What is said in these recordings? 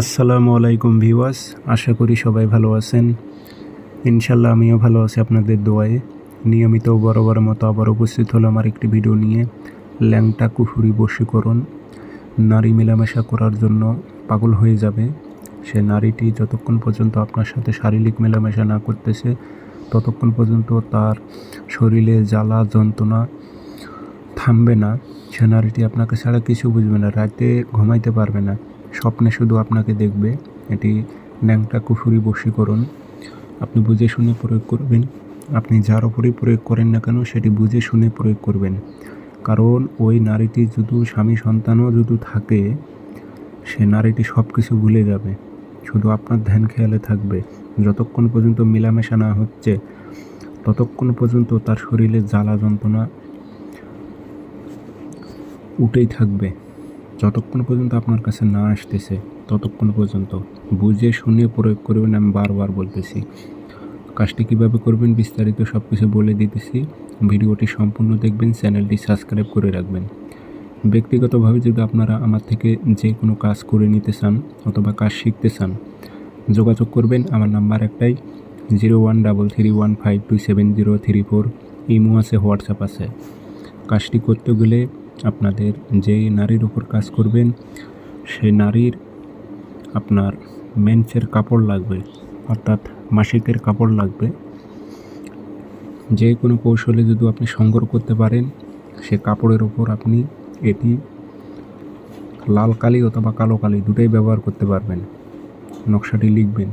আসসালামু আলাইকুম ভিওয়াস আশা করি সবাই ভালো আছেন। ইনশাল্লাহ আমিও ভালো আছি আপনাদের দোয়ায়ে। নিয়মিত বরাবর মতো আবার উপস্থিত হলো আমার একটি ভিডিও নিয়ে। ল্যাংটা কুফুরি বশীকরণ। নারী মেলামেশা করার জন্য পাগল হয়ে যাবে। সে নারীটি যতক্ষণ পর্যন্ত আপনার সাথে শারীরিক মেলামেশা না করতেছে, ততক্ষণ পর্যন্ত তার শরীরে জ্বালা, যন্ত্রণা থামবে না। সে নারীটি আপনাকে ছাড়া কিছু বুঝবে না, রাতে ঘুমাইতে পারবে না। স্বপ্নে শুধু আপনাকে দেখবে। এটি ন্যাংটা কুফুরি বশীকরণ। আপনি বুঝে শুনে প্রয়োগ করবেন। আপনি যার ওপরেই প্রয়োগ করেন না কেন, সেটি বুঝে শুনে প্রয়োগ করবেন। কারণ ওই নারীটি যদি স্বামী সন্তানও যদি থাকে, সে নারীটি সব কিছু ভুলে যাবে। শুধু আপনার ধ্যান খেয়ালে থাকবে। যতক্ষণ পর্যন্ত মেলামেশা না হচ্ছে, ততক্ষণ পর্যন্ত তার শরীরে জ্বালা যন্ত্রণা উঠেই থাকবে। যতক্ষণ পর্যন্ত আপনার কাছে না আসতেছে, ততক্ষণ পর্যন্ত বুঝে শুনে প্রয়োগ করবেন আমি বারবার বলতেছি। কাজটি কীভাবে করবেন বিস্তারিত সব কিছু বলে দিতেছি। ভিডিওটি সম্পূর্ণ দেখবেন, চ্যানেলটি সাবস্ক্রাইব করে রাখবেন। ব্যক্তিগতভাবে যদি আপনারা আমার থেকে যে কোনো কাজ করে নিতে চান অথবা কাজ শিখতে চান, যোগাযোগ করবেন। আমার নাম্বার একটাই, zero one double three one five two seven zero three four. Imo আছে, হোয়াটসঅ্যাপ আছে। কাজটি করতে গেলে আপনাদের যে নারীর উপর কাজ করবেন, সেই নারীর আপনার মেন্সের কাপড় লাগবে, অর্থাৎ মাসিকের কাপড় লাগবে। যে কোনো কৌশলে যদি আপনি সংগ্রহ করতে পারেন, সে কাপড়ের ওপর আপনি এটি লাল কালি অথবা কালো কালি দুটোই ব্যবহার করতে পারবেন। নকশাটি লিখবেন।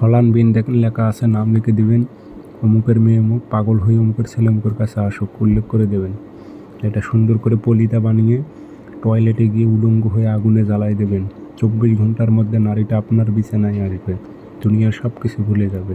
হলান বিন দেখেন লেখা আছে, নাম লিখে দিবেন। অমুকের মেয়ে অমুক, পাগল হয়ে অমুকের ছেলে অমুকের কাছে আসুক, উল্লেখ করে দেবেন। এটা সুন্দর করে পলিতা বানিয়ে টয়লেটে গিয়ে উলঙ্গ হয়ে আগুনে জ্বালাই দেবেন। চব্বিশ ঘণ্টার মধ্যে নারীটা আপনার বিছানায় আসবে। দুনিয়ার সব কিছু ভুলে যাবে।